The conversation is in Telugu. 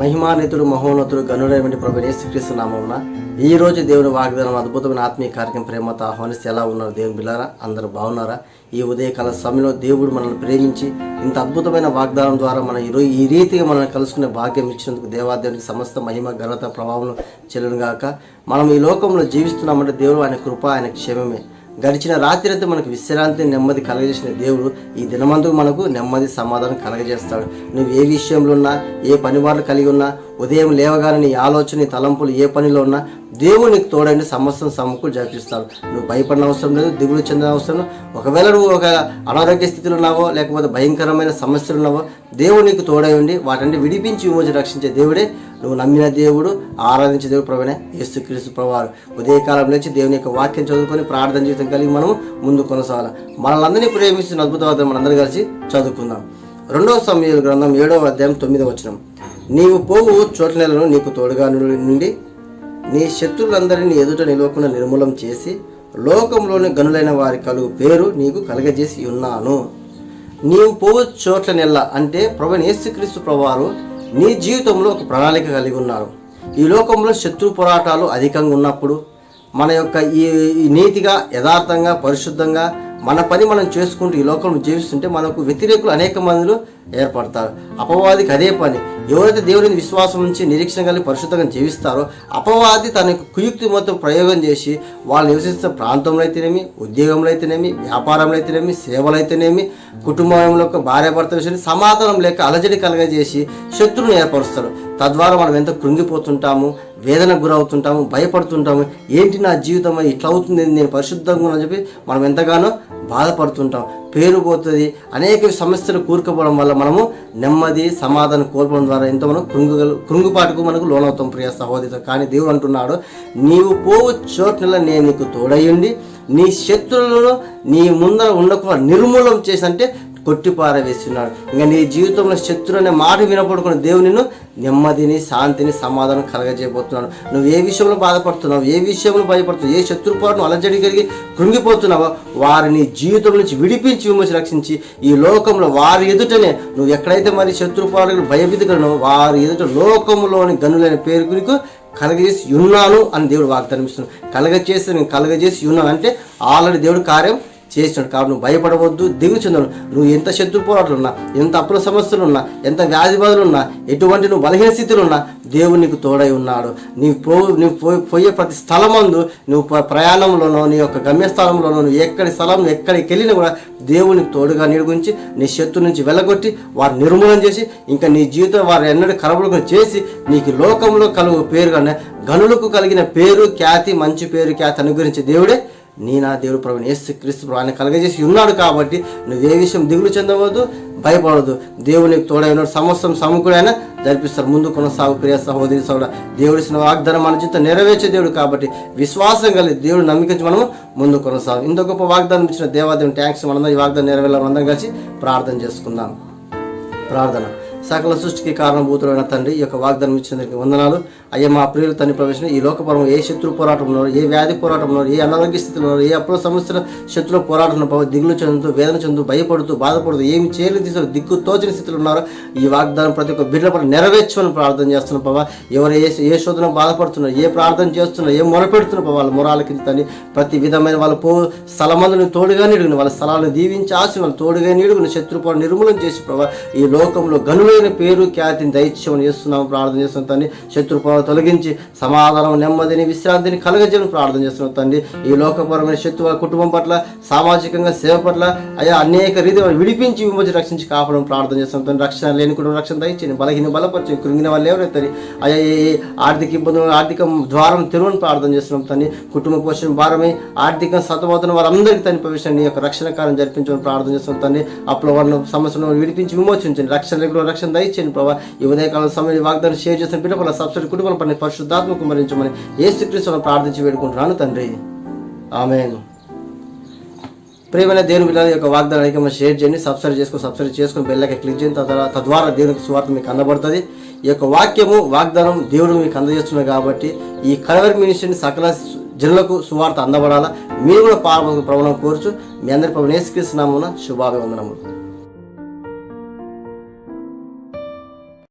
మహిమానితుడు మహోన్నతుడు గనుడైనటువంటి ప్రభు యేసుక్రీస్తు నామమున ఈ రోజు దేవుని వాగ్దానం అద్భుతమైన ఆత్మీయ కార్యక్రమం ప్రేమతో ఆహ్వానిస్తే ఎలా ఉన్నారు దేవుని బిల్లారా అందరూ బాగున్నారా? ఈ ఉదయకాల సమయంలో దేవుడు మనల్ని ప్రేమించి ఇంత అద్భుతమైన వాగ్దానం ద్వారా మనం ఈ ఈ రీతిగా మనల్ని కలుసుకునే భాగ్యం ఇచ్చినందుకు దేవాదేవునికి సమస్త మహిమ ఘనత ప్రభావం చెల్లునుగాక. మనం ఈ లోకంలో జీవిస్తున్నామంటే దేవుడు ఆయన కృప ఆయన క్షేమమే. గడిచిన రాత్రి అంతా మనకు విశ్రాంతి నెమ్మది కలగజేసిన దేవుడు ఈ దినమందు మనకు నెమ్మది సమాధానం కలగజేస్తాడు. నువ్వు ఏ విషయంలో ఉన్నా ఏ పనివాళ్ళు కలిగి ఉన్నా ఉదయం లేవగానే నీ ఆలోచన నీ తలంపులు ఏ పనిలో ఉన్నా దేవుడు నీకు తోడండి సమస్యను సమకూలు జరిపిస్తాడు. నువ్వు భయపడిన అవసరం లేదు దిగులు చెందిన అవసరం లేదు. ఒకవేళ నువ్వు ఒక అనారోగ్య స్థితిలో ఉన్నావో లేకపోతే భయంకరమైన సమస్యలు ఉన్నావో దేవుడు నీకు తోడై ఉండి వాటిని విడిపించి విమోచన రక్షించే దేవుడే నువ్వు నమ్మిన దేవుడు ఆరాధించే దేవుడు ప్రభునే యేసుక్రీస్తు ప్రభువారు. ఉదయకాలం నుంచి దేవుని యొక్క వాక్యం చదువుకొని ప్రార్థన జీవితం కలిగి మనం ముందు కొనసాగాలి. మనల్ని ప్రేమిస్తున్న అద్భుతవాదం మనందరూ కలిసి చదువుకుందాం. రెండవ సమయాల గ్రంథం ఏడవ అధ్యాయం తొమ్మిదవ వచనం. నీవు పోవు చోట్ల నీకు తోడుగా నుండి నీ శత్రులందరినీ ఎదుట నిలవకుండా నిర్మూలం చేసి లోకంలోని గనులైన వారి కలుగు పేరు నీకు కలగజేసి ఉన్నాను. నీవు పోవు చోట్ల నెల అంటే ప్రభు యేసుక్రీస్తు ప్రభువారు నీ జీవితంలో ఒక ప్రణాళిక కలిగి ఉన్నారు. ఈ లోకంలో శత్రు పోరాటాలు అధికంగా ఉన్నప్పుడు మన యొక్క ఈ నీతిగా యథార్థంగా పరిశుద్ధంగా మన పని మనం చేసుకుంటూ ఈ లోకంలో జీవిస్తుంటే మనకు వ్యతిరేకులు అనేక మందిలో ఏర్పడతారు. అపవాదికి అదే పని. ఎవరైతే దేవుడిని విశ్వాసం నుంచి నిరీక్షణ కలిగి పరిశుద్ధంగా జీవిస్తారో అపవాది తన కుయుక్తి మొత్తం ప్రయోగం చేసి వాళ్ళు నివసిస్తున్న ప్రాంతంలో అయితేనేమి ఉద్యోగంలో అయితేనేమి వ్యాపారంలో అయితేనేమి సేవలు అయితేనేమి కుటుంబంలో భార్య భర్త విషయాన్ని సమాధానం లేక అలజడి కలగజేసి శత్రువుని ఏర్పరుస్తారు. తద్వారా మనం ఎంత కృంగిపోతుంటాము? వేదనకు గురవుతుంటాము భయపడుతుంటాము. ఏంటి నా జీవితం ఇట్లా అవుతుంది నేను పరిశుద్ధంగా ఉన్నా చెప్పి మనం ఎంతగానో బాధపడుతుంటాం. పేరు పోతుంది. అనేక సమస్యలు కూరుకుపోవడం వల్ల మనము నెమ్మది సమాధానం కోల్పోవడం ద్వారా ఎంతో మనం కృంగుగలు కృంగుపాటుకు మనకు లోనవుతాం ప్రియ సహోదరి. కానీ దేవుడు అంటున్నాడు నీవు పోవు చోట్ల నేను నీకు తోడయ్యుండి నీ శత్రువులను నీ ముందర ఉండకుండా నిర్మూలం చేసి అంటే కొట్టిపారవేస్తున్నాడు ఇంకా నీ జీవితంలో శత్రు అనే మాట వినపడుకున్న దేవుని నెమ్మదిని శాంతిని సమాధానం కలగజేయబోతున్నాడు. నువ్వు ఏ విషయంలో బాధపడుతున్నావు? ఏ విషయంలో భయపడుతున్నావు? ఏ శత్రు పోరాటం అలజడి కలిగి కృంగిపోతున్నావో వారిని జీవితం నుంచి విడిపించి విమర్శ రక్షించి ఈ లోకంలో వారి ఎదుటనే నువ్వు ఎక్కడైతే మరి శత్రు పోరాటం వారి ఎదుట లోకంలోని గనులైన పేరు నీకు కలగజేసి ఉన్నాను అని దేవుడు వాగ్దానం ఇస్తున్నాడు. కలగజేసి నేను కలగజేసి ఉన్నాను అంటే ఆల్రెడీ దేవుడు కార్యం చేస్తున్నాడు. కాబట్టి నువ్వు భయపడవద్దు దిగు చెందను నువ్వు ఎంత శత్రు పోరాటాలు ఉన్నా ఎంత అప్పుల సమస్యలు ఉన్నా ఎంత వ్యాధి బాధలు ఉన్నా ఎటువంటి నువ్వు బలహీన స్థితిలో ఉన్నా దేవుడు నీకు తోడై ఉన్నాడు. నీవు పో నువ్వు పోయి పోయే ప్రతి స్థలమందు నువ్వు ప్రయాణంలోనో నీ యొక్క గమ్యస్థలంలోనో నువ్వు ఎక్కడి స్థలం ఎక్కడికి వెళ్ళినా కూడా దేవునికి తోడుగా నిడుగుంచి నీ శత్రు నుంచి వెళ్ళగొట్టి వారు నిర్మూలన చేసి ఇంకా నీ జీవితం వారు ఎన్నడూ కరబడుకుని చేసి నీకు లోకంలో కలుగు పేరు గనులకు కలిగిన పేరు ఖ్యాతి మంచి పేరు ఖ్యాతి అనుగురించి దేవుడే నీ నా దేవుడు ప్రభు యేసు క్రీస్తు ప్రభు ఆయన కలగజేసి ఉన్నాడు కాబట్టి నువ్వు ఏ విషయం దిగులు చెందవద్దు భయపడదు దేవునికి తోడైన సమస్తం సమకూడైనా జరిపిస్తారు. ముందు కొనసాగు ప్రియ సహోదరి సోడ దేవుడు ఇచ్చిన వాగ్దానం మన జీవితం నెరవేర్చే దేవుడు కాబట్టి విశ్వాసం కలిగి దేవుడు నమ్మికించి మనము ముందు కొనసాగు. ఇంత గొప్ప వాగ్దానం ఇచ్చిన దేవాదేవుని ట్యాంక్స్ మనందరం ఈ వాగ్దానం నెరవేర్ల అందరం కలిసి ప్రార్థన చేసుకుందాం. ప్రార్థన. సకల సృష్టికి కారణభూతుడైన తండ్రి ఈ యొక్క వాగ్దానం ఇచ్చినందుకు వందనాలు. అయ్యా మా ప్రియులు తండ్రి ప్రవేశం ఈ లోకపరం ఏ శత్రు పోరాటంలో ఏ వ్యాధి పోరాటంలో ఏ అనారోగ్య స్థితిలో ఏ అప్పుల సమస్యల శత్రుల పోరాటంలో దిగులు చెందుతూ వేదన చెందుతూ భయపడుతూ బాధపడుతూ ఏమి చేయలేదు తీసిన దిక్కు తోచిన స్థితిలో ఉన్నారో ఈ వాగ్దానం ప్రతి ఒక్క బిడ్డ పట్ల నెరవేర్చమని ప్రార్థన చేస్తున్నాం బాబా ఎవరు ఏ ఏ శోధన బాధపడుతున్నారు ఏ ప్రార్థన చేస్తున్నారు ఏ మొరపెడుతున్నారు ప్రభావ వాళ్ళ మొరాలకి తండ్రి ప్రతి విధమైన వాళ్ళ పో స్థలమందుని తోడుగా నిడుగుని వాళ్ళ స్థలాలను దీవించి ఆశ వాళ్ళు తోడుగా నిడుగుని శత్రుపో నిర్మూలన చేసి ప్రభావ ఈ లోకంలో గనులు గనులైన పేరు ఖ్యాతిని దైత్యం చేస్తున్నాము ప్రార్థన చేస్తున్నాం తండ్రి. శత్రుపాలు తొలగించి సమాధానం నెమ్మదిని విశ్రాంతిని కలగజేయని ప్రార్థన చేస్తున్నాం తండ్రి. ఈ లోకపరమైన శత్రు కుటుంబం పట్ల సామాజికంగా సేవ పట్ల అయ్యా అనేక రీతి విడిపించి విమోచి రక్షించి కాపాడడం ప్రార్థన చేస్తున్నాం తండ్రి. రక్షణ లేని కుటుంబం రక్షణ దయచేయండి. బలహీన బలపరిచి కృంగిన వాళ్ళు ఎవరైతే అయ్యా ఏ ఆర్థిక ఇబ్బందులు ఆర్థిక ద్వారం తెరువుని ప్రార్థన చేస్తున్నాం తండ్రి. కుటుంబ పోషణ భారమై ఆర్థిక సతమవుతున్న వారందరికీ తన ప్రవేశాన్ని యొక్క రక్షణ కార్యం జరిపించమని ప్రార్థన చేస్తున్నాం తండ్రి. అప్పుడు వాళ్ళ సమస్యలను విడిపించి విమోచించండి రక్షణ లేకుండా రక్షణ దయచేయండి ప్రభా. ఈ ఉదయకాలం సమయం వాగ్దానం షేర్ చేసిన బిడ్డ సబ్సిడీ కుటుంబాల పని పరిశుద్ధాత్మ కుమరించమని ఏ శ్రీకృష్ణ ప్రార్థించి వేడుకుంటున్నాను తండ్రి. ఆమెను. ప్రేమైన దేవుని బిడ్డల యొక్క వాగ్దానానికి మనం షేర్ చేయండి సబ్స్క్రైబ్ చేసుకుని సబ్స్క్రైబ్ చేసుకుని బెల్లకి క్లిక్ చేయండి తద్వారా తద్వారా దేవునికి సువార్త మీకు అందబడుతుంది. ఈ యొక్క వాక్యము వాగ్దానం దేవుడు మీకు అందజేస్తున్నారు కాబట్టి ఈ కలవరి మినిస్ట్రీని సకల జనులకు సువార్త అందబడాలా. మీరు కూడా పాల్గొన ప్రవణం కోరుచు. మీ అందరి ప్రభు నేసుకరిస్తున్నామున శుభాభివందనములు.